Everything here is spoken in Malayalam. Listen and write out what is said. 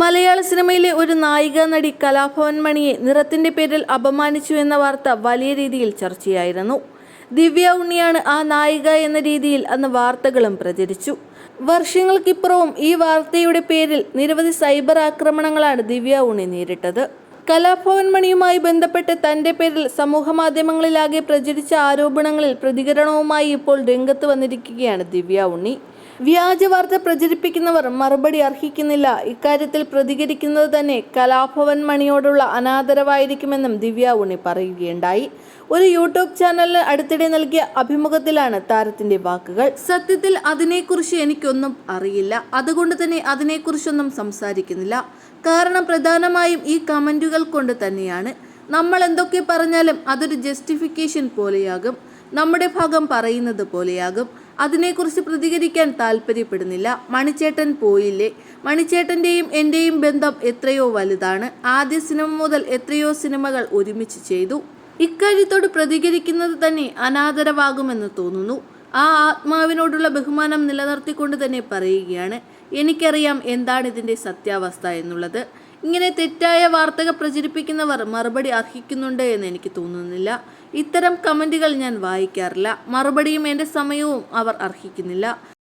മലയാള സിനിമയിലെ ഒരു നായിക നടി കലാഭവൻ മണിയെ നിറത്തിന്റെ പേരിൽ അപമാനിച്ചു എന്ന വാർത്ത വലിയ രീതിയിൽ ചർച്ചയായിരുന്നു. ദിവ്യ ഉണ്ണിയാണ് ആ നായിക എന്ന രീതിയിൽ അന്ന് വാർത്തകളും പ്രചരിച്ചു. വർഷങ്ങൾക്കിപ്പുറവും ഈ വാർത്തയുടെ പേരിൽ നിരവധി സൈബർ ആക്രമണങ്ങളാണ് ദിവ്യ ഉണ്ണി നേരിട്ടത്. കലാഭവൻ മണിയുമായി ബന്ധപ്പെട്ട് തന്റെ പേരിൽ സമൂഹമാധ്യമങ്ങളിലാകെ പ്രചരിച്ച ആരോപണങ്ങളിൽ പ്രതികരണവുമായി ഇപ്പോൾ രംഗത്ത് വന്നിരിക്കുകയാണ് ദിവ്യ ഉണ്ണി. വ്യാജ വാർത്ത പ്രചരിപ്പിക്കുന്നവർ മറുപടി അർഹിക്കുന്നില്ല. ഇക്കാര്യത്തിൽ പ്രതികരിക്കുന്നത് തന്നെ കലാഭവൻ മണിയോടുള്ള അനാദരവായിരിക്കുമെന്നും ദിവ്യ ഉണ്ണി പറയുകയുണ്ടായി. ഒരു യൂട്യൂബ് ചാനലിന് അടുത്തിടെ നൽകിയ അഭിമുഖത്തിലാണ് താരത്തിന്റെ വാക്കുകൾ. സത്യത്തിൽ അതിനെക്കുറിച്ച് എനിക്കൊന്നും അറിയില്ല. അതുകൊണ്ട് തന്നെ അതിനെക്കുറിച്ചൊന്നും സംസാരിക്കുന്നില്ല. കാരണം പ്രധാനമായും ഈ കമന്റുകൾ കൊണ്ട് തന്നെയാണ്. നമ്മൾ എന്തൊക്കെ പറഞ്ഞാലും അതൊരു ജസ്റ്റിഫിക്കേഷൻ പോലെയാകും. നമ്മുടെ ഭാഗം പറയുന്നത് പോലെയാകും. അതിനെക്കുറിച്ച് പ്രതികരിക്കാൻ താല്പര്യപ്പെടുന്നില്ല. മണിച്ചേട്ടൻ പോയില്ലേ? മണിച്ചേട്ടന്റെയും എന്റെയും ബന്ധം എത്രയോ വലുതാണ്. ആദ്യ സിനിമ മുതൽ എത്രയോ സിനിമകൾ ഒരുമിച്ച് ചെയ്തു. ഇക്കാര്യത്തോട് പ്രതികരിക്കുന്നത് തന്നെ അനാദരവാകുമെന്ന് തോന്നുന്നു. ആ ആത്മാവിനോടുള്ള ബഹുമാനം നിലനിർത്തിക്കൊണ്ട് തന്നെ പറയുകയാണ്. എനിക്കറിയാം എന്താണ് ഇതിന്റെ സത്യാവസ്ഥ എന്നുള്ളത്. ഇങ്ങനെ തെറ്റായ വാർത്തകൾ പ്രചരിപ്പിക്കുന്നവർ മറുപടി അർഹിക്കുന്നുണ്ട് എന്ന് എനിക്ക് തോന്നുന്നില്ല. ഇത്തരം കമന്റുകൾ ഞാൻ വായിക്കാറില്ല. മറുപടിയും എന്റെ സമയവും അവർ അർഹിക്കുന്നില്ല.